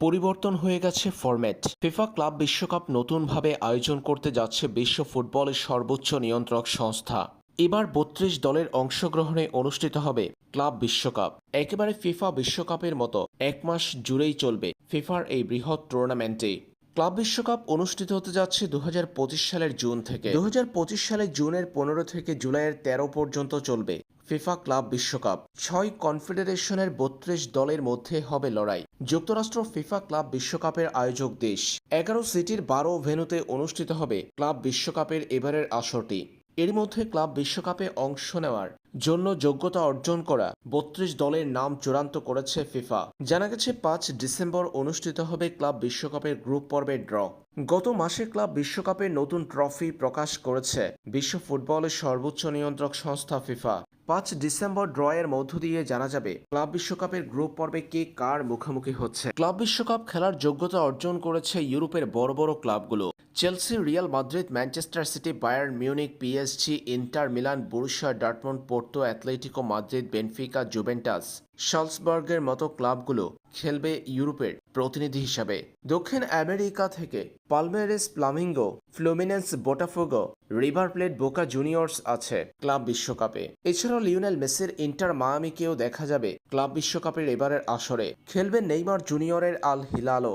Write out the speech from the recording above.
পরিবর্তন হয়ে গেছে ফরম্যাট ফিফা ক্লাব বিশ্বকাপ নতুনভাবে আয়োজন করতে যাচ্ছে বিশ্ব ফুটবলের সর্বোচ্চ নিয়ন্ত্রক সংস্থা। এবার বত্রিশ দলের অংশগ্রহণে অনুষ্ঠিত হবে ক্লাব বিশ্বকাপ। একেবারে ফিফা বিশ্বকাপের মতো এক মাস জুড়েই চলবে ফিফার এই বৃহৎ টুর্নামেন্টে ক্লাব বিশ্বকাপ অনুষ্ঠিত হতে যাচ্ছে দু হাজার পঁচিশ সালের জুন থেকে। দু সালের জুনের পনেরো থেকে জুলাইয়ের তেরো পর্যন্ত চলবে ফিফা ক্লাব বিশ্বকাপ। ছয় কনফেডারেশনের বত্রিশ দলের মধ্যে হবে লড়াই। যুক্তরাষ্ট্র ফিফা ক্লাব বিশ্বকাপের আয়োজক দেশ। এগারো সিটির বারো ভেন্যুতে অনুষ্ঠিত হবে ক্লাব বিশ্বকাপের এবারের আসরটি। এর মধ্যে ক্লাব বিশ্বকাপে অংশ নেওয়ার জন্য যোগ্যতা অর্জন করা বত্রিশ দলের নাম চূড়ান্ত করেছে ফিফা। জানা গেছে, পাঁচ ডিসেম্বর অনুষ্ঠিত হবে ক্লাব বিশ্বকাপের গ্রুপ পর্বের ড্র। গত মাসে ক্লাব বিশ্বকাপের নতুন ট্রফি প্রকাশ করেছে বিশ্ব ফুটবলের সর্বোচ্চ নিয়ন্ত্রক সংস্থা ফিফা। পাঁচ ডিসেম্বর ড্রয়ের মধ্য দিয়ে জানা যাবে ক্লাব বিশ্বকাপের গ্রুপ পর্বে কে কার মুখোমুখি হচ্ছে। ক্লাব বিশ্বকাপ খেলার যোগ্যতা অর্জন করেছে ইউরোপের বড় বড় ক্লাবগুলো। Chelsea, Real Madrid, Manchester City Bayern Munich PSG, Inter Milan, Borussia, Dortmund, Porto, Atletico Madrid, Benfica, Juventus শালসবার্গের মতো ক্লাবগুলো খেলবে ইউরোপের প্রতিনিধি হিসাবে। দক্ষিণ আমেরিকা থেকে Palmeiras Flamengo Fluminense, Botafogo, River Plate, Boca Juniors আছে ক্লাব বিশ্বকাপে। এছাড়াও লিওনেল মেসির ইন্টার মায়ামিকেও দেখা যাবে ক্লাব বিশ্বকাপের এবারের আসরে। খেলবে নেইমার জুনিয়রের আল হিলালো